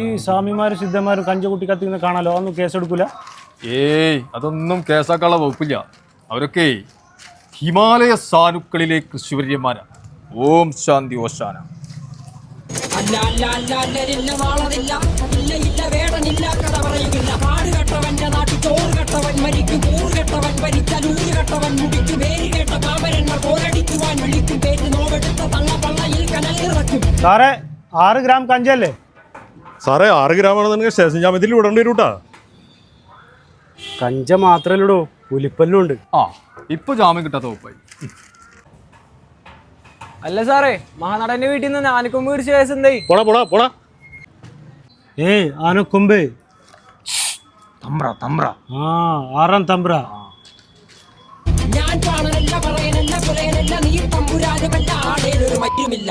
ഈ സ്വാമിമാരും സിദ്ധന്മാരും കഞ്ചകുട്ടി കത്തിന്ന് കാണാലോ? അതൊന്നും കേസെടുക്കൂല. ഏയ് അതൊന്നും കേസാക്കാനുള്ള വകുപ്പില്ല. അവരൊക്കെ ഹിമാലയ സാനുക്കളിലെ കൃഷിവര്യന്മാരാ. ഓം ശാന്തി ഓശാന. അല്ല അല്ല അല്ല അല്ലരില്ല വാളതില്ല. ഇല്ല ഇല്ല വേടനില്ല കഥ പറയുകില്ല കാട് കെട്ടവന്റെ നാട്ടിൽ ചോറ് കെട്ടവൻ മരിക്കും. കൂറ് കെട്ടവൻ ഭരിച്ചാൽ ഊര് കെട്ടവൻ മുടിക്കും. സാറേ ആറ് ഗ്രാം കഞ്ചല്ലേ സാറേ ആറ് ഗ്രാമാണെന്നുണ്ടെങ്കിൽ സ്റ്റേഷൻ ജാമ്യത്തിൽ വിടേണ്ടി വരും കേട്ടാ കഞ്ച മാത്രല്ലടോ പുലിപ്പല്ലും ഉണ്ട്. ആ ഇപ്പൊ ജാമ്യം കിട്ടാത്ത ഉപ്പായി അല്ല സാറേ മഹാനടന്റെ വീട്ടിൽ നിന്ന് ആനക്കൊമ്പ് പിടിച്ച എന്തായി പോടാ പോടാ പോടാ. ഏയ് ആനക്കൊമ്പ്. തമ്പ്ര തമ്പ്ര. ആ ആറാം തമ്പ്ര. ഞാൻ കാണുന്നില്ല പറയുന്നില്ല പുലയനല്ല നീ തമ്പുരാനുമല്ല ആടേലൊരു മറ്റുമില്ല.